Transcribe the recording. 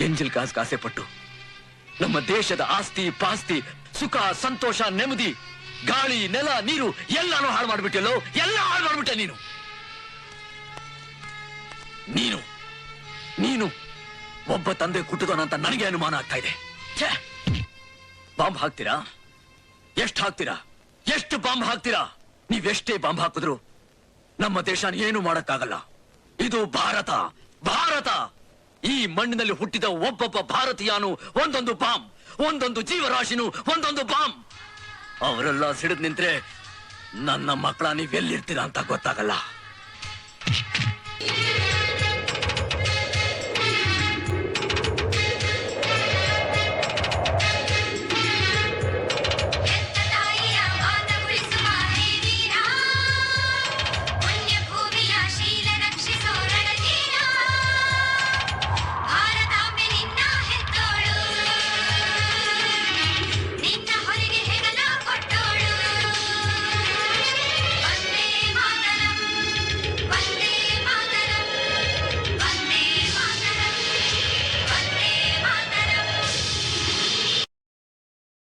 ಎಂಜಿಲ್ ಕಾಸ್ ಕಾಸೆ ಪಟ್ಟು. ನಮ್ಮ ದೇಶದ ಆಸ್ತಿ, ಪಾಸ್ತಿ, ಸುಖ, ಸಂತೋಷ, ನೆಮ್ಮದಿ, ಗಾಳಿ, ನೆಲ, ನೀರು ಎಲ್ಲಾನು ಹಾಳು ಮಾಡ್ಬಿಟ್ಟೆಲ್ಲೋ ಎಲ್ಲ ಹಾಳು ಮಾಡ್ಬಿಟ್ಟೆ ನೀನು. ನೀನು. ನೀನು ಒಬ್ಬ ತಂದೆ ಕುಟ್ಟದನಂತ ನನಗೆ ಅನುಮಾನ ಆಗ್ತಾ ಇದೆ! ಬಾಂಬ್ ಹಾಕ್ತೀರಾ? ಎಷ್ಟು ಹಾಕ್ತೀರಾ? ಎಷ್ಟು ಬಾಂಬ್ ಹಾಕ್ತೀರಾ? ನೀವೆಷ್ಟೇ ಬಾಂಬ್ ಹಾಕಿದ್ರು ನಮ್ಮ ದೇಶನ ಏನು ಮಾಡಕ್ಕಾಗಲ್ಲ. ಇದು ಭಾರತ. ಭಾರತ! ಈ ಮಣ್ಣಿನಲ್ಲಿ ಹುಟ್ಟಿದ ಒಬ್ಬೊಬ್ಬ ಭಾರತೀಯನು ಒಂದೊಂದು ಬಾಂಬ್, ಒಂದೊಂದು ಜೀವರಾಶಿನು, ಒಂದೊಂದು ಬಾಂಬ್. ಅವರೆಲ್ಲ ಸಿಡಿದ್ ನಿಂತ್ರೆ ನನ್ನ ಮಕ್ಕಳ ನೀವೆಲ್ಲಿರ್ತೀರಾ ಅಂತ ಗೊತ್ತಾಗಲ್ಲ.